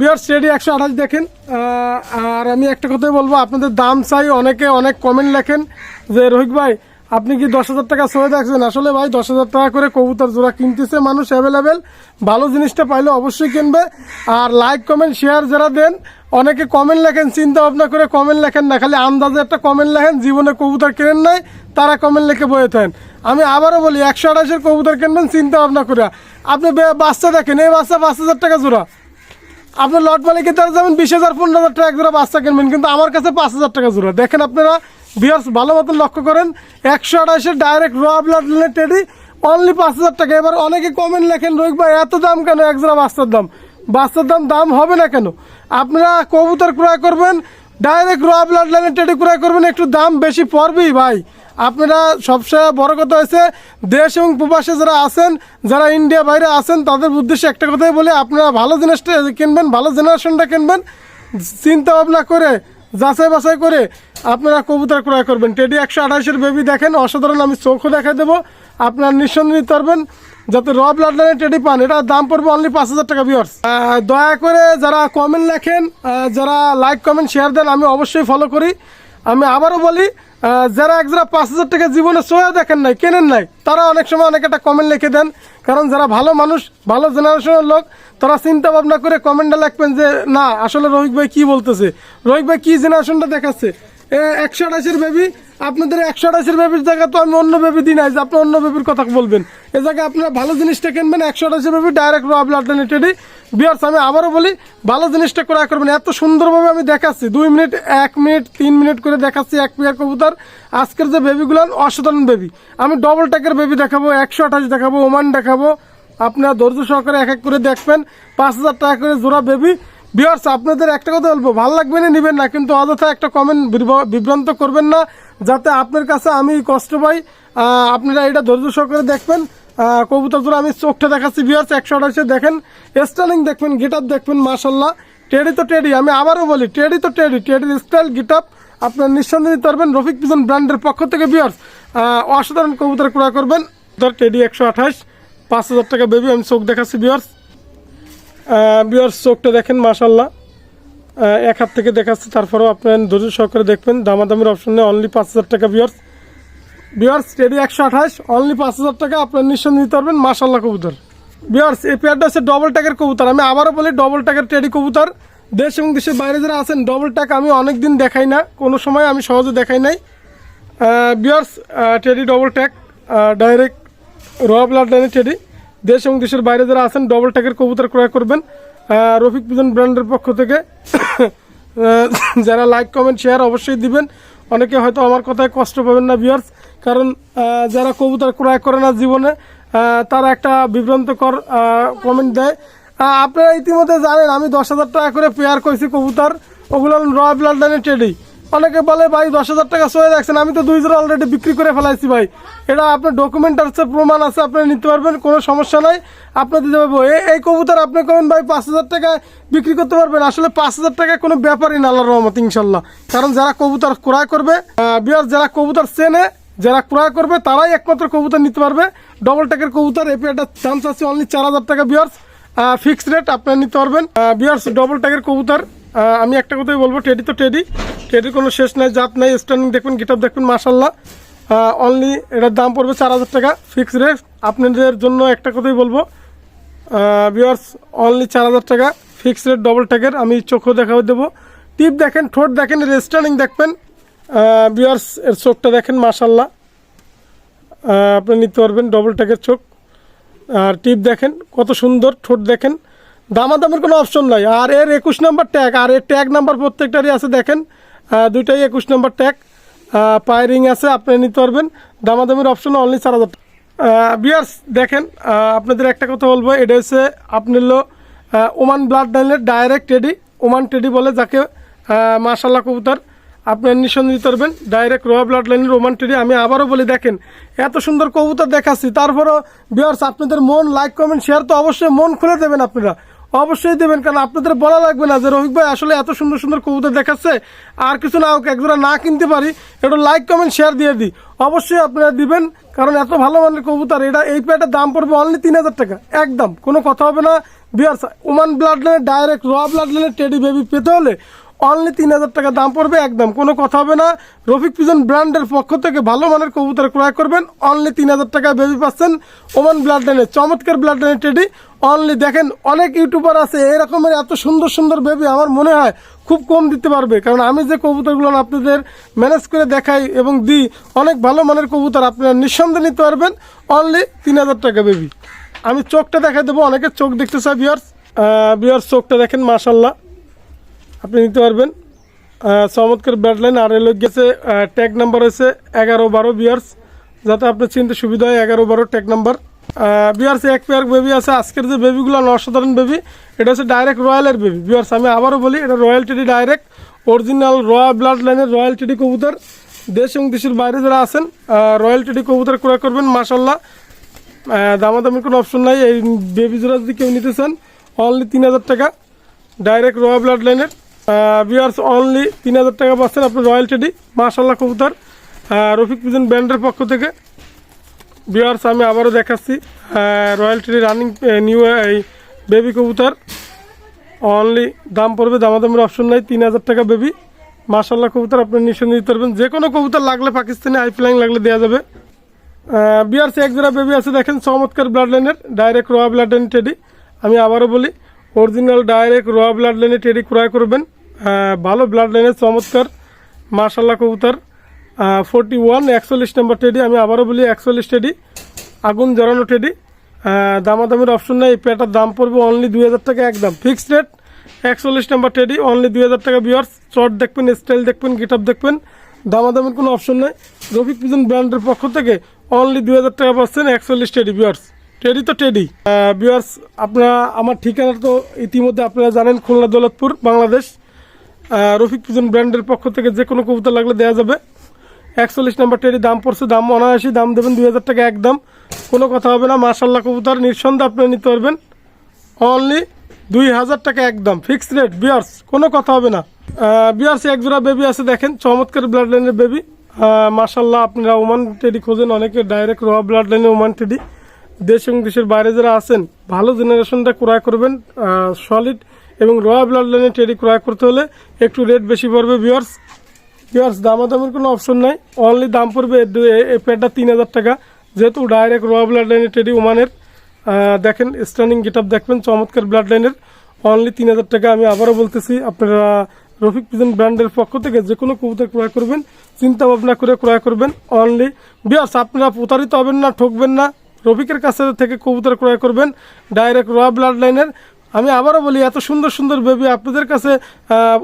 বিয়ার steady একশো আঠাশ দেখেন। আর আমি একটা কথাই বলব, আপনাদের দাম চাই, অনেকে অনেক কমেন্ট লেখেন যে, রোহিত ভাই, আপনি কি দশ হাজার টাকা সয়ে দেখছেন? আসলে ভাই, দশ হাজার টাকা করে কবুতর জোড়া কিনতেছে, মানুষ অ্যাভেলেবেল ভালো জিনিসটা পাইলে অবশ্যই কিনবে। আর লাইক কমেন্ট শেয়ার যারা দেন, অনেকে কমেন্ট লেখেন, চিন্তা ভাবনা করে কমেন্ট লেখেন না, খালি আন্দাজে একটা কমেন্ট লেখেন, জীবনে কবুতর কেনেন নাই, তারা কমেন্ট লিখে বয়ে থাকেন। আমি আবারও বলি, একশো আঠাশের কবুতর কিনবেন, চিন্তা ভাবনা করে। আপনি বাচ্চা দেখেন, এই বাচ্চা পাঁচ হাজার টাকা জোড়া। আপনার লট মালিকের দ্বারা যাবেন বিশ হাজার, পনেরো হাজার টাকা জোড়া বাচ্চা কিনবেন, কিন্তু আমার কাছে পাঁচ হাজার টাকা জোড়া। দেখেন আপনারা বিয়ার্স ভালো মতন লক্ষ্য করেন, একশো আঠাশের ডাইরেক্ট র ব্লাড টেডি অনলি পাঁচ হাজার টাকা। এবার অনেকে কমেন্ট লেখেন, রোহিত ভাই, এত দাম কেন? এক জোড়া বাচ্চার দাম। বাচ্চার দাম দাম হবে না কেন? আপনারা কবুতর ক্রয় করবেন ডাইরেক্ট র ব্লাড লাইনের টেডি ক্রয় করবেন, একটু দাম বেশি পড়বেই ভাই। আপনারা সবচেয়ে বড় কথা হচ্ছে দেশ এবং প্রবাসে যারা আছেন, যারা ইন্ডিয়া বাইরে আছেন, তাদের উদ্দেশ্যে একটা কথাই বলি, আপনারা ভালো জিনিসটা কিনবেন, ভালো জেনারেশনটা কিনবেন চিন্তা ভাবনা করে, যাচাই বাছাই করে আপনারা কবুতর ক্রয় করবেন। টেডি একশো আঠাশের বেবি দেখেন, অসাধারণ আমি চোখও দেখা দেবো, আপনার নিঃসন্দেহ পারবেন। যাতে র ব্লাড লাইনে টেডি পান এটা দাম পড়বে অনলি পাঁচ হাজার টাকা ভিওর্স দয়া করে যারা কমেন্ট লেখেন যারা লাইক কমেন্ট শেয়ার দেন, আমি অবশ্যই ফলো করি। আমি আবারও বলি যারা এক যারা পাঁচ হাজার টাকা জীবনে সোয়া দেখেন নাই, কেনেন নাই, তারা অনেক সময় অনেক একটা কমেন্ট লিখে দেন। কারণ যারা ভালো মানুষ, ভালো জেনারেশনের লোক, তারা চিন্তা ভাবনা করে কমেন্টটা লিখবেন যে, না, আসলে রোহিত ভাই কী বলতেছে? রোহিত ভাই কি জেনারেশনটা দেখাচ্ছে? একশো আঠাশের বেবি আপনাদের একশো আঠাশের বেবির জায়গা তো আমি অন্য বেবি দিই নাই, যে আপনি অন্য বেবির কথা বলবেন। এ জায়গায় আপনারা ভালো জিনিসটা কিনবেন, একশো আঠাশের বেবি ডাইরেক্ট র অল্টারনেটেডই বিয়ার্স আমি আবারও বলি, ভালো জিনিসটা ক্রয় করবেন। এত সুন্দরভাবে আমি দেখাচ্ছি, দুই মিনিট, এক মিনিট, তিন মিনিট করে দেখাচ্ছি এক পেয়ার কবুতর। আজকের যে বেবিগুলো, অসাধারণ বেবি। আমি ডবল ট্যাকের বেবি দেখাবো, একশো আঠাশ দেখাবো, ওমান দেখাবো। আপনারা ধৈর্য সহকারে এক এক করে দেখবেন। পাঁচ হাজার টাকা করে জোড়া বেবি। বিয়ার্স আপনাদের একটা কথা বলব। ভালো লাগবে না নেবেন না কিন্তু অযথা একটা কমেন্ট বিভ্রান্ত করবেন না যাতে আপনার কাছে আমি কষ্ট পাই। আপনারা এটা ধৈর্য সহকারে দেখবেন। আহ, কবুতর জোড়া আমি চোখটা দেখাচ্ছি বিয়ার্স একশো আঠাশে দেখেন। স্টাইলিং দেখবেন গেট আপ দেখবেন মাসাল্লাহ টেডি তো টেডি আমি আবারও বলি টেডি তো টেডি টেডির স্টাইল গেট আপ আপনার নিঃসন্দেহ নিতে পারবেন। রফিক পিজন ব্র্যান্ডের পক্ষ থেকে বিয়ার্স অসাধারণ কবুতর ক্রয় করবেন। ধর টেডি একশো আঠাশ পাঁচ হাজার টাকা বেবি আমি চোখ দেখাচ্ছি বিয়ার্স বিয়ার্স চোখটা দেখেন মাসাল্লাহ এক হাত থেকে দেখাচ্ছে, তারপরেও আপনার ধৈর্য সহকারে দেখবেন। দামাদামির অপশন নেই অনলি পাঁচ হাজার টাকা বিয়ার্স বিয়ার্স টেডি একশো আঠাশ অনলি পাঁচ হাজার টাকা আপনার নিঃসন্দেহ নিতে পারবেন মাসাল্লাহ কবুতর। বিয়ার্স এই পেয়ারটা হচ্ছে ডবল ট্যাগের কবুতর। আমি আবারও বলি ডবল ট্যাগের টেডি কবুতর। দেশ এবং দেশের বাইরে যারা আছেন ডবল ট্যাগ আমি অনেক দিন দেখাই না, কোনো সময় আমি সহজে দেখাই নাই। Bears teddy double tag direct র ব্লাড লাইনের টেডি দেশ এবং দেশের বাইরে যারা আছেন ডবল ট্যাগের কবুতর ক্রয় করবেন। রফিক পিজন ব্র্যান্ডের পক্ষ থেকে। যারা লাইক কমেন্ট শেয়ার অবশ্যই দিবেন। অনেকে হয়তো আমার কথায় কষ্ট পাবেন না বিয়ার্স কারণ যারা কবুতর ক্রয় করে না জীবনে তারা একটা বিভ্রান্তকর কমেন্ট দেয়। আপনারা ইতিমধ্যে জানেন, আমি দশ হাজার টাকা করে পেয়ার করেছি কবুতর। ওগুলো র ব্লাড লাইনের টেডি অনেকে বলে ভাই, দশ হাজার টাকা সয়ে দেখছেন আমি তো দুই জোড়া অলরেডি বিক্রি করে ফেলাইছি ভাই। এটা আপনার ডকুমেন্ট আছে, প্রমাণ আছে, আপনি নিতে পারবেন, কোনো সমস্যা নাই। আপনার দিতে পারব। এই- কবুতর আপনি কবেন ভাই, পাঁচ হাজার টাকায় বিক্রি করতে পারবেন। আসলে পাঁচ হাজার টাকা কোনো ব্যাপারই না, আল্লাহর রহমত, ইনশাল্লাহ। কারণ যারা কবুতর ক্রয় করবে বিয়ার যারা কবুতর চেনে, যারা ক্রয় করবে, তারাই একমাত্র কবুতর নিতে পারবে। ডবল টাকার কবুতর এই একটা দাম আছে অনলি চার হাজার টাকা বিয়ার্স ফিক্সড রেট আপনারা নিতে পারবেন। বিয়ার্স ডবল ট্যাগের কবুতর। আমি একটা কথাই বলব টেডি তো টেডি টেডির কোনো শেষ নাই, জাত নাই স্ট্যান্ডিং দেখবেন গিটার দেখবেন মাসাল্লাহ অনলি এটার দাম পড়বে চার হাজার টাকা ফিক্সড রেট আপনাদের জন্য একটা কথাই বলব বিয়ার্স অনলি চার হাজার টাকা ফিক্সড রেট ডবল ট্যাগের আমি চোখও দেখাও দেবো। টিপ দেখেন, ঠোঁট দেখেন, এর স্ট্যান্ডিং দেখবেন বিয়ার্স এর চোখটা দেখেন মাসাল্লাহ আপনি নিতে পারবেন ডবল ট্যাগের চোখ। আর টিপ দেখেন, কত সুন্দর ঠোঁট দেখেন। দামাদামের কোনো অপশন নাই। আর এর একুশ নাম্বার ট্যাগ আর এর ট্যাগ নাম্বার প্রত্যেকটারই আছে, দেখেন দুইটাই একুশ নাম্বার ট্যাগ পায়ারিং আছে, আপনি নিতে পারবেন। দামাদামের অপশন অনলি চার হাজার বিয়ার্স দেখেন আপনাদের একটা কথা বলব, এটা হচ্ছে আপনার ওমান ব্লাড লাইনের ডাইরেক্ট টেডি ওমান টেডি বলে যাকে মাশাল্লাহ কবুতর নিঃসন্দেহ দিতে পারবেন। ডাইরেক্ট রোয়া ব্লাড লাইনের রোমান টেডি আমি আবারও বলি, দেখেন, এত সুন্দর কবুতর দেখাচ্ছি। তারপরও বিয়ার্স আপনাদের মন লাইক কমেন্ট শেয়ার তো অবশ্যই মন খুলে দেবেন আপনারা। অবশ্যই দেবেন, কারণ আপনাদের বলা লাগবে না যে রফিক ভাই আসলে এত সুন্দর সুন্দর কবুতর দেখাচ্ছে, আর কিছু না হোক, একজোড়া না কিনতে পারি, একটু লাইক কমেন্ট শেয়ার দিয়ে দিই। অবশ্যই আপনারা দিবেন, কারণ এত ভালো মানের কবুতর, এটা এই প্যাটের দাম পড়বে অনলি তিন হাজার টাকা, একদম, কোনো কথা হবে না। বিয়ার্স ওমান ব্লাড লাইনের ডাইরেক্ট র ব্লাড লাইনের টেডি বেবি পেতে হলে অনলি তিন হাজার টাকা দাম পড়বে, একদম। কোনো কথা হবে না। রফিক পিজন ব্র্যান্ডের পক্ষ থেকে ভালো মানের কবুতর ক্রয় করবেন। অনলি তিন হাজার টাকা বেবি পাচ্ছেন ওমান ব্লাড লাইনের চমৎকার ব্লাড লাইনের টেডি অনলি দেখেন, অনেক ইউটিউবার আছে, এরকমের এত সুন্দর সুন্দর বেবি আমার মনে হয় খুব কম দিতে পারবে। কারণ আমি যে কবুতরগুলো আপনাদের ম্যানেজ করে দেখাই এবং দিই, অনেক ভালো মানের কবুতর আপনারা নিঃসন্দেহে নিতে পারবেন। অনলি তিন হাজার টাকা বেবি আমি চোখটা দেখা দেবো অনেকে চোখ দেখতে চাই বিয়ার্স বিয়ার্স চোখটা দেখেন মাশাল্লাহ আপনি নিতে পারবেন। চমৎকার ব্যাটলাইন আর এলো গেছে ট্যাগ নাম্বার হয়েছে এগারো বারো বিয়ার্স যাতে আপনার চিনতে সুবিধা হয়, এগারো বারো ট্যাগ নাম্বার বিয়ার্স এক পেয়ার বেবি আছে। আজকের যে বেবিগুলো অসাধারণ বেবি এটা হচ্ছে ডাইরেক্ট রয়্যালের বেবি বিয়ার্স আমি আবারও বলি, এটা royal teddy direct original royal blood লাইনের রয়্যাল টিডি কবুতর। দেশ এবং দেশের বাইরে যারা আছেন রয়্যাল টিডি কবুতর ক্রয় করবেন মাসাল্লাহ দামাদামির কোনো অপশন নাই। এই বেবি জোড়া যদি কেউ নিতে চান অনলি তিন হাজার টাকা। ডাইরেক্ট রয়্যাল ব্লাড লাইনের বিয়ার্স অনলি তিন হাজার টাকা পাচ্ছেন আপনার রয়্যাল টেডি মাশাল্লাহ কবুতর। রফিক পিজন ব্র্যান্ডের পক্ষ থেকে। বিয়ার্স আমি আবারও দেখাচ্ছি রয়্যাল টেডি রানিং নিউ এই বেবি কবুতর। অনলি দাম পড়বে, দামাদামের অপশন নাই, তিন হাজার টাকা বেবি মাশাল্লাহ কবুতর, আপনি নিঃসন্দেহে দিতে পারবেন। যে কোনো কবুতর লাগলে পাকিস্তানি আইফ্লাইং লাগলে দেওয়া যাবে। বিয়ার্স এক জোড়া বেবি আছে, দেখেন, চমৎকার ব্লাড লাইনের direct royal blood line teddy আমি আবারও বলি অরিজিনাল ডাইরেক্ট রয়া ব্লাড লাইনে টেডি ক্রয় করবেন। ভালো ব্লাড লাইনের চমৎকার মাশাল্লাহ কবুতর। ফোরটি ওয়ান একচল্লিশ নম্বর টেডি আমি আবারও বলি একচল্লিশ টেডি আগুন জ্বালানো টেডি দামাদামির অপশন নেই পেটার দাম পড়বে অনলি দুই হাজার টাকা একদম। ফিক্সড রেট একচল্লিশ নম্বর টেডি অনলি দুই হাজার টাকা বিয়ার্স শর্ট দেখবেন স্টাইল দেখবেন গিট দেখবেন, দামাদামের কোনো অপশন নেই। রফিক পিজন ব্র্যান্ডের পক্ষ থেকে অনলি দুই হাজার টাকা পাচ্ছেন একচল্লিশ টেডি বিয়ার্স টেডি তো টেডি বিয়ার্স আপনারা, আমার ঠিকানা তো ইতিমধ্যে আপনারা জানেন, খুলনা দৌলতপুর, বাংলাদেশ। রফিক পিজন ব্র্যান্ডের পক্ষ থেকে যে কোনো কবুতর লাগলে দেওয়া যাবে। একচল্লিশ নাম্বার টেরি দাম পড়ছে, দাম অনায়াসী দাম দেবেন দুই হাজার টাকা একদম। কোনো কথা হবে না মাশাল্লাহ কবুতর, নিঃসন্দেহে আপনি নিতে পারবেন। অনলি দুই হাজার টাকা একদম ফিক্সড রেট বিয়ার্স, কোনো কথা হবে না। বিয়ার্স, এক জোড়া বেবি আছে, দেখেন, চমৎকার ব্লাড লাইনের বেবি মাশাল্লাহ আপনারা ওমান টেডি খোঁজেন, অনেকে ডাইরেক্ট র ব্লাড লাইনে ওমান টেডি দেশ এবং দেশের বাইরে যারা আছেন, ভালো জেনারেশনটা ক্রয় করবেন সলিড এবং র ব্লাড লাইনে টেডি ক্রয় করতে হলে একটু রেট বেশি পড়বে বিয়ার্স বিয়ার্স দামাদামের কোনো অপশন নাই। অনলি দাম পড়বে এ- প্যাডটা তিন হাজার টাকা। যেহেতু ডাইরেক্ট র ব্লাড লাইনের টেডি ওমানের। দেখেন স্টার্নিং গেট দেখবেন, চমৎকার ব্লাড লাইনের। অনলি তিন হাজার টাকা আমি আবারও বলতেছি, আপনারা রফিক পিজন ব্র্যান্ডের পক্ষ থেকে যে কোনো কবুতর ক্রয় করবেন, চিন্তা ভাবনা করে ক্রয় করবেন অনলি বিয়ার্স আপনারা প্রতারিত হবেন না, ঠকবেন না। রফিকের কাছে থেকে কবুতর ক্রয় করবেন ডাইরেক্ট র ব্লাড লাইনের আমি আবারও বলি, এত সুন্দর সুন্দর বেবি আপনাদের কাছে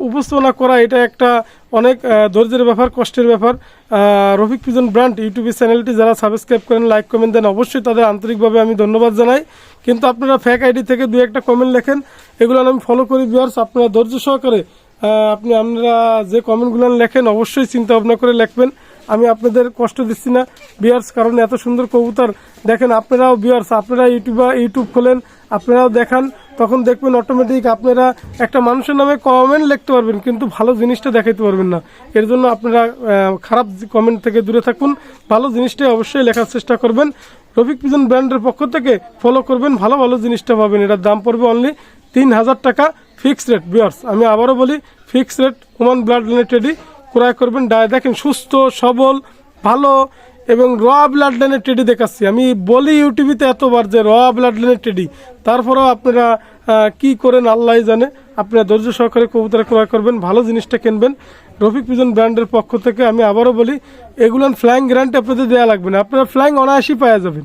উপস্থাপনা করা, এটা একটা অনেক ধৈর্যের ব্যাপার, কষ্টের ব্যাপার। রফিক পিজন ব্র্যান্ড ইউটিউব চ্যানেলটি যারা সাবস্ক্রাইব করেন, লাইক, কমেন্ট দেন, অবশ্যই তাদের আন্তরিকভাবে আমি ধন্যবাদ জানাই। কিন্তু আপনারা ফ্যাক আইডি থেকে দু একটা কমেন্ট লেখেন, এগুলো আমি ফলো করি বিয়ার্স আপনারা ধৈর্য সহকারে আপনি আপনারা যে কমেন্টগুলো লেখেন, অবশ্যই চিন্তা ভাবনা করে লিখবেন। আমি আপনাদের কষ্ট দিচ্ছি না বিয়ার্স কারণ এত সুন্দর কবুতর, দেখেন, আপনারাও বিয়ার্স আপনারা ইউটিউবে ইউটিউব খোলেন, আপনারাও দেখান। তখন দেখবেন অটোমেটিক আপনারা একটা মানুষের নামে কমেন্ট লিখতে পারবেন, কিন্তু ভালো জিনিসটা দেখাইতে পারবেন না। এর জন্য আপনারা খারাপ কমেন্ট থেকে দূরে থাকুন, ভালো জিনিসটাই অবশ্যই লেখার চেষ্টা করবেন। রফিক পিজন ব্র্যান্ডের পক্ষ থেকে ফলো করবেন, ভালো ভালো জিনিসটা পাবেন। এটার দাম পড়বে অনলি তিন হাজার টাকা ফিক্সড রেট বিয়ার্স আমি আবারও বলি ফিক্সড রেট ওমান ব্লাড রিলেটেডই ক্রয় করবেন। ডায় দেখেন সুস্থ, সবল, ভালো। এবং র ব্লাড লাইনের টেডি দেখাচ্ছি। আমি বলি ইউটিভিতে এতবার যে র ব্লাড লাইনের টেডি তারপরেও আপনারা কি করেন আল্লাহ জানে। আপনারা ধৈর্য সহকারে কবুতর ক্রয় করবেন, ভালো জিনিসটা কিনবেন। রফিক পিজন ব্র্যান্ডের পক্ষ থেকে আমি আবারও বলি এগুলো ফ্লাইং গ্যারান্টি আপনাদের দেওয়া লাগবে না। আপনারা ফ্লাইং অনায়াসই পাওয়া যাবেন।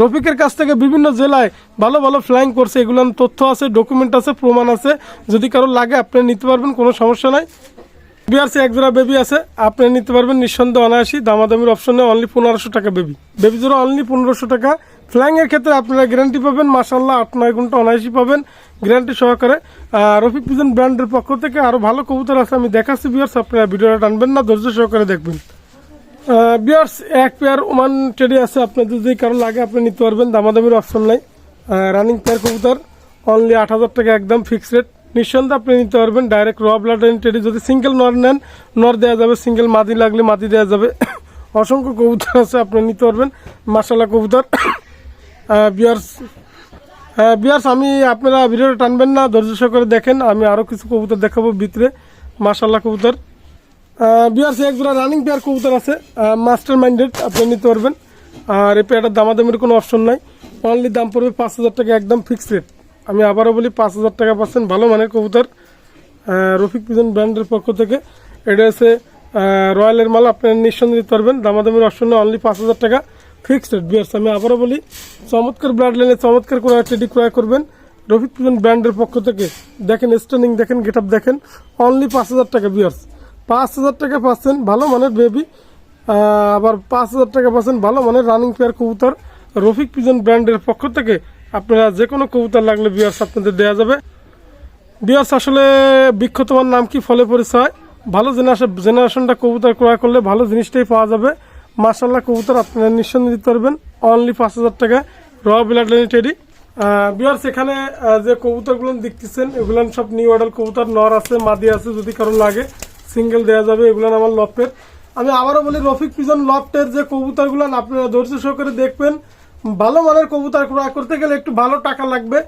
রফিকের কাছ থেকে বিভিন্ন জেলায় ভালো ভালো ফ্লাইং করছে। এগুলোর তথ্য আছে ডকুমেন্ট আছে, প্রমাণ আছে। যদি কারও লাগে, আপনি নিতে পারবেন, কোনো সমস্যা নাই। বিআরসি এক জোড়া বেবি আছে, আপনি নিতে পারবেন নিঃসন্দেহে অনায়াসি। দামাদামির অপশনে অনলি পনেরোশো টাকা বেবি। বেবি জোড়া অনলি পনেরোশো টাকা। ফ্লাইং এর ক্ষেত্রে আপনারা গ্যারান্টি পাবেন মাসাল্লাহ আট, নয় ঘণ্টা অনায়াসি পাবেন। গ্যারান্টি সহকারে। রফিক পিজন ব্র্যান্ডের পক্ষ থেকে আরও ভালো কবুতর আছে, আমি দেখাচ্ছি বিয়ার্স আপনারা ভিডিওটা টানবেন না, ধৈর্য সহকারে দেখবেন। বিয়ার্স এক পেয়ার ওমান টেডি আছে আপনার যদি কারও লাগে আপনি নিতে পারবেন, দামাদামির অপশন নাই। রানিং পেয়ার কবুতর অনলি আট হাজার টাকা একদম ফিক্সড রেট নিঃসন্দেহে আপনি নিতে পারবেন। ডাইরেক্ট র ব্লাড টেডি যদি সিঙ্গেল নর নেন নর দেওয়া যাবে সিঙ্গেল মাদি লাগলে মাদি দেওয়া যাবে। অসংখ্য কবুতর আছে, আপনি নিতে পারবেন। মাসালা কবুতর। বিয়ার্স বিয়ার্স আমি আপনারা ভিডিওটা টানবেন না, ধৈর্য সহকারে দেখেন, আমি আরও কিছু কবুতর দেখাবো ভিতরে। মাশাল্লাহ কবুতর। বিয়ার্স এক জোড়া রানিং পেয়ার কবুতর আছে মাস্টার মাইন্ডেড আপনি নিতে পারবেন। আর এই পেয়ারটার দামাদামির কোনো অপশন নাই। অনলি দাম পড়বে পাঁচ হাজার টাকা, একদম ফিক্সড রেট আমি আবারও বলি, পাঁচ হাজার টাকা পাচ্ছেন ভালো মানের কবুতর রফিক পিজন ব্র্যান্ডের পক্ষ থেকে। এটা হচ্ছে রয়্যালের মাল, আপনারা নিঃসন্দেহে নিতে পারবেন। দামাদামির অপশন অনলি পাঁচ হাজার টাকা ফিক্সড রেট বিয়ার্স আমি আবারও বলি, চমৎকার ব্লাড লাইনে চমৎকার করে টেডি ক্রয় করবেন। রফিক পিজন ব্র্যান্ডের পক্ষ থেকে। দেখেন স্ট্যান্ডিং দেখেন গেট আপ দেখেন অনলি পাঁচ হাজার টাকা বিয়ার্স পাঁচ হাজার টাকা পাচ্ছেন ভালো মানের বেবি আবার পাঁচ হাজার টাকা পাচ্ছেন ভালো মানের রানিং পেয়ার কবুতর, রফিক পিজন ব্র্যান্ডের পক্ষ থেকে। আপনারা যে কোনো কবুতর লাগলে বিয়ার্স আপনাদের দেওয়া যাবে। বিয়ার্স আসলে বৃক্ষ তোমার নাম কি? ফলে পরিচয়। ভালো জেনারেশন জেনারেশনটা কবুতর ক্রয় করলে ভালো জিনিসটাই পাওয়া যাবে। মার্শাল্লাহ কবুতর আপনারা নিঃসন্দেহে দিতে পারবেন। অনলি পাঁচ হাজার টাকা। র ব্লাড টেডি বিয়ার্স এখানে যে কবুতরগুলো দেখতেছেন এগুলো সব নিউ অর্ডার কবুতর। নর আছে, মাদি আছে, যদি কারও লাগে সিঙ্গেল দেওয়া যাবে এগুলো আমার লফটের আমি আবারও বলি, রফিক পিজন লফটের যে কবুতরগুলো আপনারা ধৈর্য সহকারে দেখবেন। ভালো মানের কবুতর ক্রয় করতে গেলে একটু ভালো টাকা লাগবে।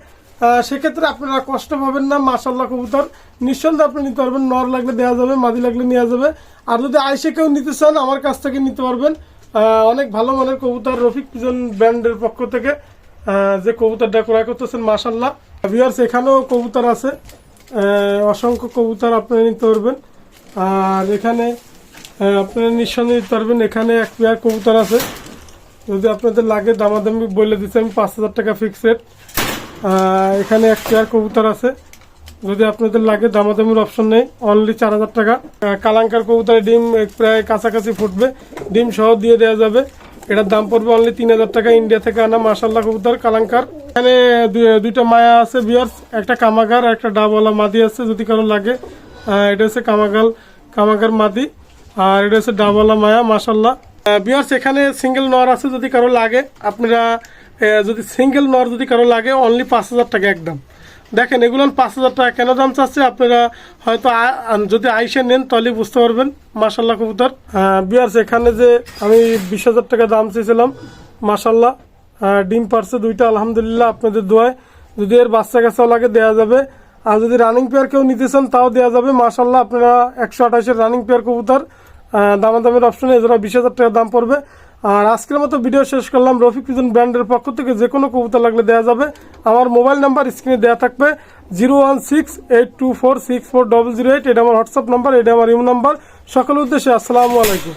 সেক্ষেত্রে আপনারা কষ্ট পাবেন না মাসাল্লাহ কবুতর। নিঃসন্দেহে আপনি নিতে পারবেন, নর লাগলে দেওয়া যাবে, মাদি লাগলে নেওয়া যাবে। আর যদি আইসে কেউ নিতে চান, আমার কাছ থেকে নিতে পারবেন। অনেক ভালো মানের কবুতর রফিক পিজন ব্র্যান্ডের পক্ষ থেকে যে কবুতরটা ক্রয় করতেছেন মাসাল্লাহ ভিউয়ার্স এখানেও কবুতর আছে। অসংখ্য কবুতর আপনারা নিতে পারবেন। আর এখানে আপনারা নিঃসন্দেহে নিতে পারবেন, এখানে এক পেয়ার কবুতর আছে। যদি আপনাদের লাগে, দামাদামি বলে দিচ্ছি, আমি পাঁচ হাজার টাকা ফিক্স রেট এখানে এক চেয়ার কবুতর আছে। যদি আপনাদের লাগে, দামাদামির অপশন নেই অনলি চার হাজার টাকা। কালাঙ্কার কবুতরের ডিম প্রায় কাছাকাছি ফুটবে। ডিম সহ দিয়ে দেওয়া যাবে। এটার দাম পড়বে অনলি তিন হাজার টাকা। ইন্ডিয়া থেকে আনা মাসাল্লাহ কবুতর, কালাঙ্কার। এখানে দুই- দুইটা মায়া আছে বিয়ার্স একটা কামাগার, একটা ডাবওয়ালা মাদি আছে, যদি কারও লাগে। এটা হচ্ছে কামাগাল, কামাগার মাদি। আর এটা হচ্ছে ডাবওয়ালা মায়া মাসাল্লাহ বিয়ার্স এখানে সিঙ্গেল নর আছে যদি কারও লাগে, আপনারা যদি সিঙ্গেল নর যদি কারও লাগে অনলি পাঁচ হাজার টাকা একদম। দেখেন, এগুলো পাঁচ হাজার টাকা। কেন দাম চাচ্ছে? আপনারা হয়তো যদি আইসে নেন, তাহলে বুঝতে পারবেন। মাসাল্লাহ কবুতর। বিয়ার্স এখানে যে আমি বিশ হাজার টাকা দাম চেয়েছিলাম মাসাল্লাহ ডিম পারছে দুইটা, আলহামদুলিল্লাহ, আপনাদের দোয়ায়। যদি এর বাচ্চা কাছেও লাগে দেওয়া যাবে। আর যদি রানিং পেয়ার কেউ নিতে চান, তাও দেওয়া যাবে। মাসাল্লাহ আপনারা একশো আঠাশের রানিং পেয়ার কবুতর। দামাদামের অপশনে এছাড়াও বিশ হাজার টাকা দাম পড়বে। আর আজকের মতো ভিডিও শেষ করলাম। রফিক পিজন ব্র্যান্ডের পক্ষ থেকে যে কোনো কবুতর লাগলে দেওয়া যাবে। আমার মোবাইল নাম্বার স্ক্রিনে দেওয়া থাকবে। Zero one six eight two four six four double zero eight. এটা আমার হোয়াটসঅ্যাপ নাম্বার, এটা আমার ইউ নাম্বার। সকল উদ্দেশ্যে আসসালামু আলাইকুম।